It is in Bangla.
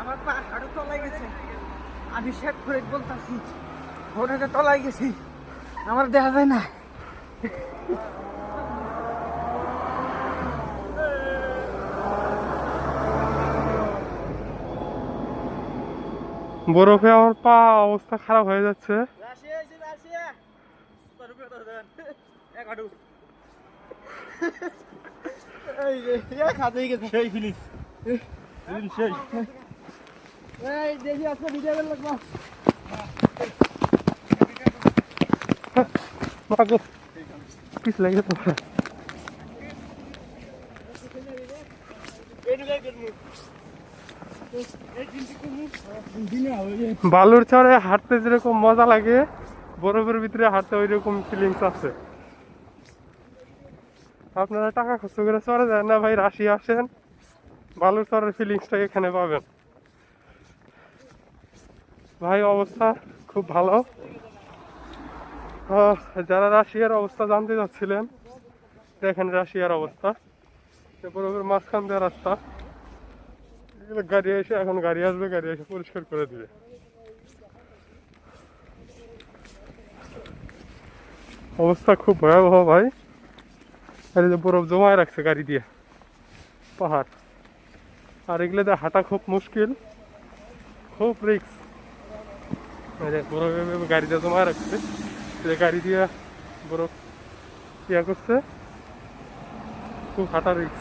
আমার পা হাড়ো তলায় গেছে। আমি শেখ করে বলতেছি ওটাকে তলায় গেছি। আমার দেখা যায় না। বরফে আমার পা অবস্থা খারাপ হয়ে যাচ্ছে। এই যে খাতেই গেছে। এই ফিনিশ। সেই এই দেখি আজকে ভিডিও করে লাগবো। মাগো পিছ লাগে তোমার বালুর চরে হাঁটতে যেরকম মজা লাগে বরফের ভিতরে হাঁটতে ওই রকম ফিলিংস আছে। আপনারা টাকা খরচ করে চরে যায় না ভাই রাশি আসেন। বালুর চরের ফিলিংসটা এখানে পাবেন। ভাই, অবস্থা খুব ভালো। যারা রাশিয়ার অবস্থা জানতে চাচ্ছিলেন, দেখেন রাশিয়ার অবস্থা। বরফের মাঝখান দেওয়া রাস্তা। এগুলো গাড়ি এসে, এখন গাড়ি আসবে, গাড়ি এসে পরিষ্কার করে দিবে। অবস্থা খুব ভয়াবহ ভাই। আর বরফ জমায় রাখছে গাড়ি দিয়ে। পাহাড়। আর এগুলোতে হাঁটা খুব মুশকিল। খুব রিক্স গাড়িটা গাড়িতে জমায় রাখছে। গাড়ি দিয়ে বরফ ইয়া করছে। খুব হাঁটা রিক্স